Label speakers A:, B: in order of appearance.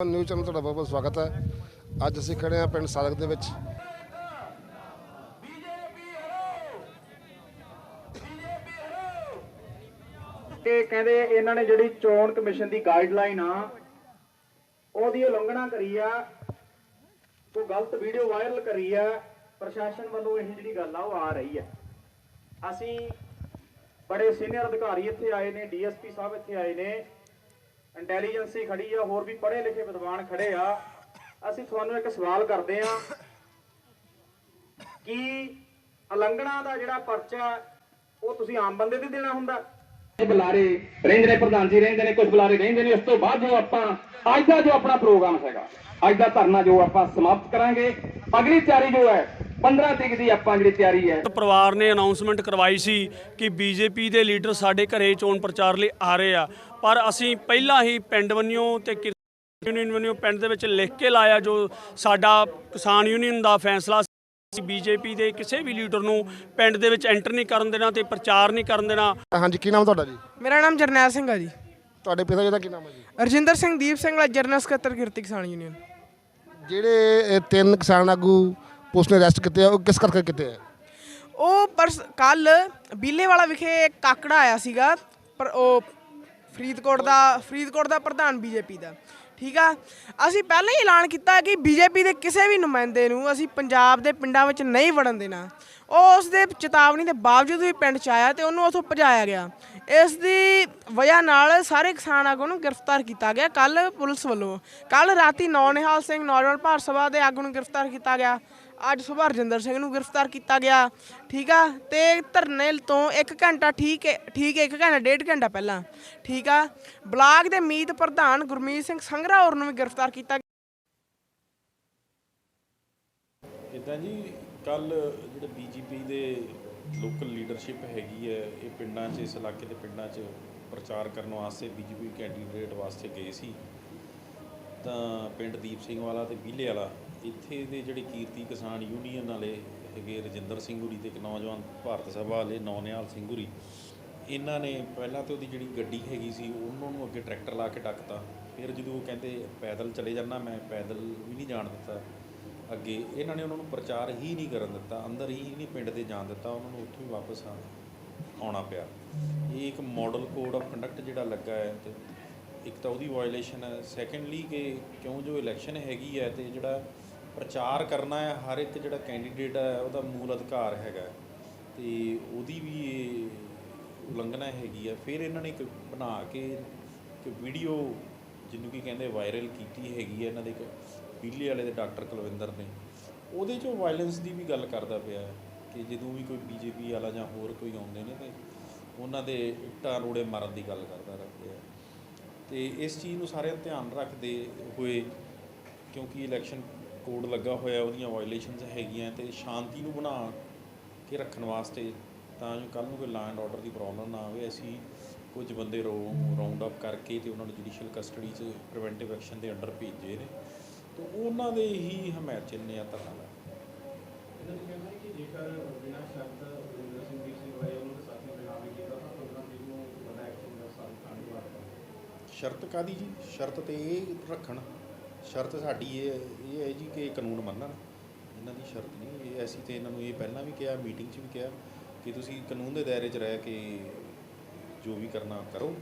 A: News channel ਤੁਹਾਡਾ ਬਹੁਤ ਬਹੁਤ ਸਵਾਗਤ ਹੈ। ਅੱਜ ਅਸੀਂ ਖੜੇ ਹਾਂ ਪਿੰਡ ਸਾਦਕ ਦੇ ਵਿੱਚ।
B: ਕਿ ਕਹਿੰਦੇ ਇਹਨਾਂ ਨੇ ਜਿਹੜੀ ਚੋਣ ਕਮਿਸ਼ਨ ਦੀ ਗਾਈਡਲਾਈਨ ਆ, ਉਹਦੀ ਉਲੰਘਣਾ ਕਰੀ ਆ, ਕੋਈ ਗਲਤ ਵੀਡੀਓ ਵਾਇਰਲ ਕਰੀ ਆ, ਪ੍ਰਸ਼ਾਸਨ ਵੱਲੋਂ ਇਹ ਜਿਹੜੀ ਗੱਲ ਆ, ਉਹ ਆ ਰਹੀ ਆ। ਅਸੀਂ ਬੜੇ ਸੀਨੀਅਰ ਅਧਿਕਾਰੀ ਇੱਥੇ ਆਏ ਨੇ, ਡੀਐਸਪੀ ਸਾਹਿਬ ਇੱਥੇ ਆਏ ਨੇ ਇੰਟੈਲੀਜੈਂਸੀ ਖੜੀ ਆ, ਹੋਰ ਵੀ ਪੜ੍ਹੇ ਲਿਖੇ ਵਿਦਵਾਨ ਖੜੇ ਆ। ਅਸੀਂ ਤੁਹਾਨੂੰ ਇੱਕ ਸਵਾਲ ਕਰਦੇ ਆ ਕਿ ਉਲੰਘਣਾ ਦਾ ਜਿਹੜਾ ਪਰਚਾ, ਉਹ ਤੁਸੀਂ ਆਮ ਬੰਦੇ ਤੇ ਦੇਣਾ ਹੁੰਦਾ? ਬੁਲਾਰੇ ਰਹਿੰਦੇ ਨੇ, ਪ੍ਰਧਾਨ ਜੀ ਰਹਿੰਦੇ ਨੇ, ਕੁਝ ਬੁਲਾਰੇ ਰਹਿੰਦੇ ਨੇ। ਉਸ ਤੋਂ ਬਾਅਦ ਜੋ ਆਪਾਂ, ਅੱਜ ਦਾ ਜੋ ਆਪਣਾ ਪ੍ਰੋਗਰਾਮ ਹੈਗਾ, ਅੱਜ ਦਾ ਧਰਨਾ ਜੋ ਆਪਾਂ ਸਮਾਪਤ ਕਰਾਂਗੇ, ਅਗਲੀ ਤਿਆਰੀ ਜੋ ਹੈ 15 ਤਰੀਕ ਦੀ ਆਪਾਂ ਜਿਹੜੀ ਤਿਆਰੀ ਹੈ।
C: ਪਰਿਵਾਰ ਨੇ ਅਨਾਉਂਸਮੈਂਟ ਕਰਵਾਈ ਸੀ ਕਿ ਬੀਜੇਪੀ ਦੇ ਲੀਡਰ ਸਾਡੇ ਘਰੇ ਚੋਣ ਪ੍ਰਚਾਰ ਲਈ ਆ ਰਹੇ ਆ। ਪਰ ਅਸੀਂ ਪਹਿਲਾਂ ਹੀ ਪਿੰਡ ਵੱਲੋਂ ਤੇ ਯੂਨੀਅਨ ਵੱਲੋਂ ਪਿੰਡ ਦੇ ਵਿੱਚ ਲਿਖ ਕੇ ਲਾਇਆ ਜੋ ਸਾਡਾ ਕਿਸਾਨ ਯੂਨੀਅਨ ਦਾ ਫੈਸਲਾ ਸੀ। ਬੀਜੇਪੀ ਦੇ ਕਿਸੇ ਵੀ ਲੀਡਰ ਨੂੰ ਪਿੰਡ ਦੇ ਵਿੱਚ ਐਂਟਰ ਨਹੀਂ ਕਰਨ ਦੇਣਾ ਤੇ ਪ੍ਰਚਾਰ ਨਹੀਂ ਕਰਨ ਦੇਣਾ।
A: ਹਾਂਜੀ ਕੀ ਨਾਮ ਤੁਹਾਡਾ ਜੀ?
D: ਮੇਰਾ ਨਾਮ ਜਰਨੈਲ ਸਿੰਘ ਆ ਜੀ।
A: ਤੁਹਾਡੇ ਪਿਤਾ ਜੀ ਦਾ ਕੀ ਨਾਮ ਹੈ ਜੀ?
D: ਰਜਿੰਦਰ ਸਿੰਘ ਦੀਪ ਸਿੰਘ ਜਰਨਲ ਸਕੱਤਰ ਕਿਰਤੀ ਕਿਸਾਨ ਯੂਨੀਅਨ
A: ਜਿਹੜੇ ਤਿੰਨ ਕਿਸਾਨ ਆਗੂ ਪੁਲਿਸ ਨੇ ਅਰੈਸਟ ਕੀਤੇ ਆ, ਉਹ ਕਿਸ ਕਰਕੇ ਕੀਤੇ ਆ?
D: ਉਹ ਪਰਸ ਕੱਲ ਬੀਲੇਵਾਲਾ ਵਿਖੇ ਇੱਕ ਕਾਕੜਾ ਆਇਆ ਸੀਗਾ, ਪਰ ਉਹ ਫਰੀਦਕੋਟ ਦਾ ਫਰੀਦਕੋਟ ਦਾ ਪ੍ਰਧਾਨ ਬੀਜੇਪੀ ਦਾ, ਠੀਕ ਆ? ਅਸੀਂ ਪਹਿਲਾਂ ਹੀ ਐਲਾਨ ਕੀਤਾ ਕਿ ਬੀਜੇਪੀ ਦੇ ਕਿਸੇ ਵੀ ਨੁਮਾਇੰਦੇ ਨੂੰ ਅਸੀਂ ਪੰਜਾਬ ਦੇ ਪਿੰਡਾਂ ਵਿੱਚ ਨਹੀਂ ਵੜਨ ਦੇਣਾ। ਉਹ ਉਸ ਦੇ ਚੇਤਾਵਨੀ ਦੇ ਬਾਵਜੂਦ ਵੀ ਪਿੰਡ 'ਚ ਆਇਆ ਤੇ ਉਹਨੂੰ ਉੱਥੋਂ ਭਜਾਇਆ ਗਿਆ। ਇਸ ਦੀ ਵਜ੍ਹਾ ਨਾਲ ਸਾਰੇ ਕਿਸਾਨ ਆਗੂ ਨੂੰ ਗ੍ਰਿਫਤਾਰ ਕੀਤਾ ਗਿਆ ਕੱਲ ਪੁਲਿਸ ਵੱਲੋਂ। ਕੱਲ ਰਾਤੀ ਨੌ ਨਿਹਾਲ ਸਿੰਘ, ਨੌਜਵਾਨ ਭਾਰਤ ਸਭਾ ਦੇ ਆਗੂ ਨੂੰ ਗ੍ਰਿਫਤਾਰ ਕੀਤਾ ਗਿਆ। ਅੱਜ ਸੁਭਾ ਰਜਿੰਦਰ ਸਿੰਘ ਨੂੰ ਗ੍ਰਿਫਤਾਰ ਕੀਤਾ ਗਿਆ, ਠੀਕ ਆ? ਤੇ ਧਰਨੇ ਤੋਂ 1 ਘੰਟਾ ਠੀਕ ਹੈ ਠੀਕ ਹੈ 1 ਘੰਟਾ, ਡੇਢ ਘੰਟਾ ਪਹਿਲਾਂ, ਠੀਕ ਆ? ਬਲਾਕ ਦੇ ਮੀਤ ਪ੍ਰਧਾਨ ਗੁਰਮੀਤ ਸਿੰਘ ਸੰਘਰਾ ਹੋਰ ਨੂੰ ਵੀ ਗ੍ਰਿਫਤਾਰ ਕੀਤਾ
E: ਇਦਾਂ ਜੀ? ਕੱਲ ਜਿਹੜੇ ਬੀਜੇਪੀ ਦੇ ਲੋਕਲ ਲੀਡਰਸ਼ਿਪ ਹੈਗੀ ਹੈ ਇਹ ਪਿੰਡਾਂ 'ਚ, ਇਸ ਇਲਾਕੇ ਦੇ ਪਿੰਡਾਂ 'ਚ ਪ੍ਰਚਾਰ ਕਰਨ ਵਾਸਤੇ ਬੀਜੇਪੀ ਕੈਂਡੀਡੇਟ ਵਾਸਤੇ ਗਏ ਸੀ। ਤਾਂ ਪਿੰਡ ਦੀਪ ਸਿੰਘ ਵਾਲਾ ਤੇ ਬੀਲੇ ਵਾਲਾ ਇੱਥੇ ਦੇ ਜਿਹੜੇ ਕੀਰਤੀ ਕਿਸਾਨ ਯੂਨੀਅਨ ਵਾਲੇ ਹੈਗੇ ਰਜਿੰਦਰ ਸਿੰਘ ਹੁਰੀ ਤੇ ਇੱਕ ਨੌਜਵਾਨ ਭਾਰਤ ਸਭਾ ਵਾਲੇ ਨੌਨਿਆਲ ਸਿੰਘ ਹੁਰੀ ਇਹਨਾਂ ਨੇ ਪਹਿਲਾਂ ਤੇ ਉਹਦੀ ਜਿਹੜੀ ਗੱਡੀ ਹੈਗੀ ਸੀ, ਉਹਨਾਂ ਨੂੰ ਅੱਗੇ ਟਰੈਕਟਰ ਲਾ ਕੇ ਡੱਕਤਾ ਫਿਰ ਜਦੋਂ ਉਹ ਕਹਿੰਦੇ ਪੈਦਲ ਚਲੇ ਜਾਣਾ ਮੈਂ ਪੈਦਲ ਵੀ ਨਹੀਂ ਜਾਣ ਦਿੱਤਾ। ਅੱਗੇ ਇਹਨਾਂ ਨੇ ਉਹਨਾਂ ਨੂੰ ਪ੍ਰਚਾਰ ਹੀ ਨਹੀਂ ਕਰਨ ਦਿੱਤਾ, ਅੰਦਰ ਹੀ ਨਹੀਂ ਪਿੰਡ ਦੇ ਜਾਣ ਦਿੱਤਾ, ਉਹਨਾਂ ਨੂੰ ਉੱਥੋਂ ਹੀ ਵਾਪਸ ਆ ਆਉਣਾ ਪਿਆ। ਇਹ ਇੱਕ ਮਾਡਲ ਕੋਡ ਆਫ ਕੰਡਕਟ ਜਿਹੜਾ ਲੱਗਾ ਹੈ ਤੇ ਇੱਕ ਤਾਂ ਉਹਦੀ ਵਾਇਓਲੇਸ਼ਨ ਹੈ। ਸੈਕੰਡਲੀ ਕਿ ਕਿਉਂ ਜੋ ਇਲੈਕਸ਼ਨ ਹੈਗੀ ਹੈ ਤੇ ਜਿਹੜਾ ਪ੍ਰਚਾਰ ਕਰਨਾ ਹੈ, ਹਰ ਇੱਕ ਜਿਹੜਾ ਕੈਂਡੀਡੇਟ ਹੈ, ਉਹਦਾ ਮੂਲ ਅਧਿਕਾਰ ਹੈਗਾ ਹੈ। ਤੇ ਉਹਦੀ ਵੀ ਇਹ ਉਲੰਘਣਾ ਹੈਗੀ ਹੈ। ਫਿਰ ਇਹਨਾਂ ਨੇ ਇੱਕ ਬਣਾ ਕੇ, ਇੱਕ ਵੀਡੀਓ ਜਿਹਨੂੰ ਕੀ ਕਹਿੰਦੇ ਵਾਇਰਲ ਕੀਤੀ ਹੈਗੀ ਹੈ, ਇਹਨਾਂ ਦੇ ਇੱਕ ਪੀਲੇ ਵਾਲੇ ਦੇ ਡਾਕਟਰ ਕੁਲਵਿੰਦਰ ਨੇ। ਉਹਦੇ 'ਚੋਂ ਵਾਇਲੈਂਸ ਦੀ ਵੀ ਗੱਲ ਕਰਦਾ ਪਿਆ ਕਿ ਜਦੋਂ ਵੀ ਕੋਈ ਬੀਜੇਪੀ ਵਾਲਾ ਜਾਂ ਹੋਰ ਕੋਈ ਆਉਂਦੇ ਨੇ ਤੇ ਉਹਨਾਂ ਦੇ ਇੱਟਾਂ ਰੋੜੇ ਮਾਰਨ ਦੀ ਗੱਲ ਕਰਦਾ ਰਹਿੰਦੇ ਹੈ। ਤੇ ਇਸ ਚੀਜ਼ ਨੂੰ ਸਾਰਿਆਂ ਧਿਆਨ ਰੱਖਦੇ ਹੋਏ ਕਿਉਂਕਿ ਇਲੈਕਸ਼ਨ ਕੋਡ ਲੱਗਾ ਹੋਇਆ ਉਹਦੀਆਂ ਵਾਇਲੇਸ਼ਨਸ ਹੈਗੀਆਂ ਤੇ ਸ਼ਾਂਤੀ ਨੂੰ ਬਣਾ ਕੇ ਰੱਖਣ ਵਾਸਤੇ ਤਾਂ ਜੋ ਕੱਲ ਨੂੰ ਕੋਈ ਲਾ ਐਂਡ ਆਰਡਰ ਦੀ ਪ੍ਰੋਬਲਮ ਨਾ ਆਵੇ ਅਸੀਂ ਕੁਝ ਬੰਦੇ ਰੋ ਰਾਉਂਡ ਅਪ ਕਰਕੇ ਤੇ ਉਹਨਾਂ ਨੂੰ ਜੁਡੀਸ਼ੀਅਲ ਕਸਟਡੀ 'ਚ ਪ੍ਰੀਵੈਂਟਿਵ ਐਕਸ਼ਨ ਦੇ ਅੰਡਰ ਭੇਜੇ ਨੇ। ਤੇ ਉਹਨਾਂ ਦੇ ਹੀ ਹਮਾਇਤ 'ਚ ਨੇ ਆ ਧਰਨਾ ਲਾਇਆ ਸ਼ਰਤ ਕਾਦੀ ਜੀ? ਸ਼ਰਤ ਤੇ ਇਹ ਰੱਖਣ। ਸ਼ਰਤ ਸਾਡੀ ਇਹ ਇਹ ਹੈ ਜੀ ਕਿ ਕਾਨੂੰਨ ਮੰਨਣ ਇਹਨਾਂ ਦੀ ਸ਼ਰਤ ਨਹੀਂ, ਇਹ ਅਸੀਂ ਤੇ ਇਹਨਾਂ ਨੂੰ ਇਹ ਪਹਿਲਾਂ ਵੀ ਕਿਹਾ, ਮੀਟਿੰਗ 'ਚ ਵੀ ਕਿਹਾ ਕਿ ਤੁਸੀਂ ਕਾਨੂੰਨ ਦੇ ਦਾਇਰੇ 'ਚ ਰਹਿ ਕੇ ਜੋ ਵੀ ਕਰਨਾ ਕਰੋ।